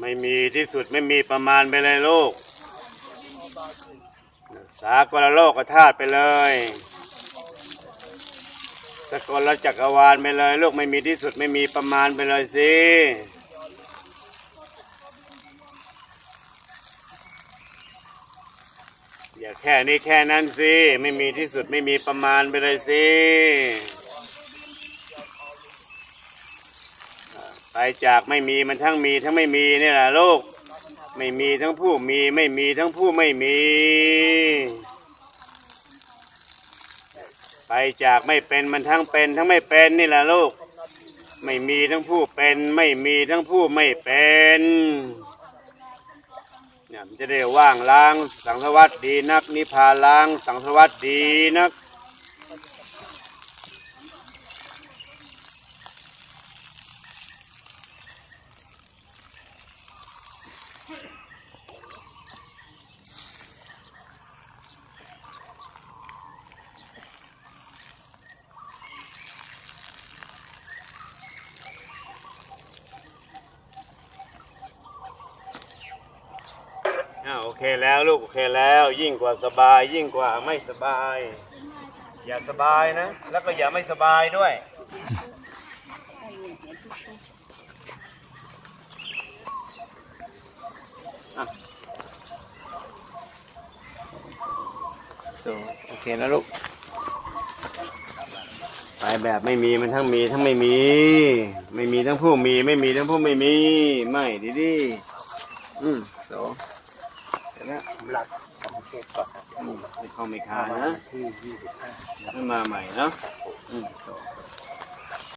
ไม่มีที่สุดไม่มีประมาณไปเลยลูกสากลโลกธาตุไปเลย สกลจักรวาลไปเลย ลูกไม่มีที่สุดไม่มีประมาณไปเลยสิอย่าแค่นี้แค่นั้นสิ ไม่มีที่สุดไม่มีประมาณไปเลยสิ ไปจากไม่มีมันทั้งมีทั้งไม่มีนี่แหละลูกไม่มีทั้งผู้มีไม่มีทั้งผู้ไม่มี ไปจากไม่เป็นมันทั้งเป็นทั้งไม่เป็นนี่แหละลูกไม่มีทั้งผู้เป็นไม่มีทั้งผู้ไม่เป็นเนี่ยมันจะได้ว่างล้างสังสวัสดีนักนิพพานล้างสังสวัสดีนัก โอเคแล้วลูกโอเคแล้วยิ่งกว่าสบาย ยิ่งกว่าไม่สบาย อย่าสบายนะ แล้วก็อย่าไม่สบายด้วย so, โอเคนะลูก ไปแบบไม่มีมันทั้งมีทั้งไม่มี ไม่มีทั้งผู้มี ไม่มีทั้งผู้ไม่มี ไม่ดีดีอืมโสเสร็จแล้วหลักของเขตก่อนอืมไม่เข้าไม่คานะที่ยี่สิบห้ามาใหม่เนาะอืมโส